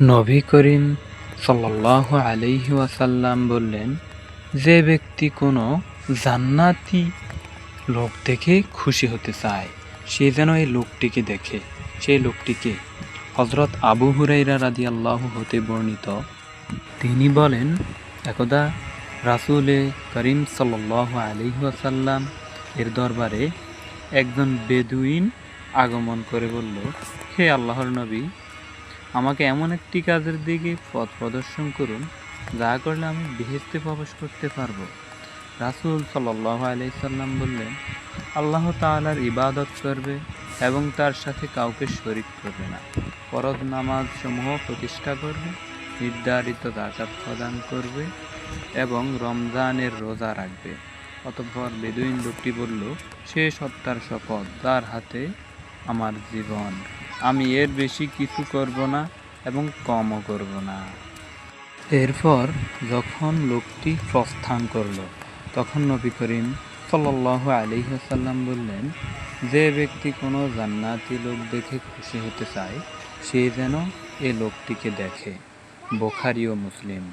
নবী করিম সাল্লাল্লাহু আলাইহি ওয়াসাল্লাম বললেন, যে ব্যক্তি কোনো জান্নাতি লোক দেখে খুশি হতে চায়, সে যেন এই লোকটিকে দেখে। সেই লোকটিকে হজরত আবু হুরাইরা রাদি আল্লাহ হতে বর্ণিত। তিনি বলেন, একদা রাসুলে করিম সাল্লাহ আলাইহি ওয়াসাল্লাম এর দরবারে একজন বেদুইন আগমন করে বলল, হে আল্লাহর নবী আমাকে এমন একটি কাজের দিকে পথ প্রদর্শন করুন, যা করলে আমি বেহেস্তে প্রবেশ করতে পারব। রাসুল সাল্লাহ আলাইসাল্লাম বললেন, আল্লাহ তাআলার ইবাদত করবে এবং তার সাথে কাউকে শরিক করবে না। পরদ নামাজ সমূহ প্রতিষ্ঠা করবে, নির্ধারিত জাকাত প্রদান করবে এবং রমজানের রোজা রাখবে। অতঃপর বেদুইন লোকটি বলল, সে সত্তার শপথ তার হাতে আমার জীবন। আমি এর বেশি কিছু করব না এবং কমও করব না। এরপর যখন লোকটি প্রস্থান করল, তখন নবী করিম সাল্লাহ আলিহাসাল্লাম বললেন, যে ব্যক্তি কোনো জান্নাতি লোক দেখে খুশি হতে চায়, সে যেন এ লোকটিকে দেখে, বোখারি ও মুসলিম।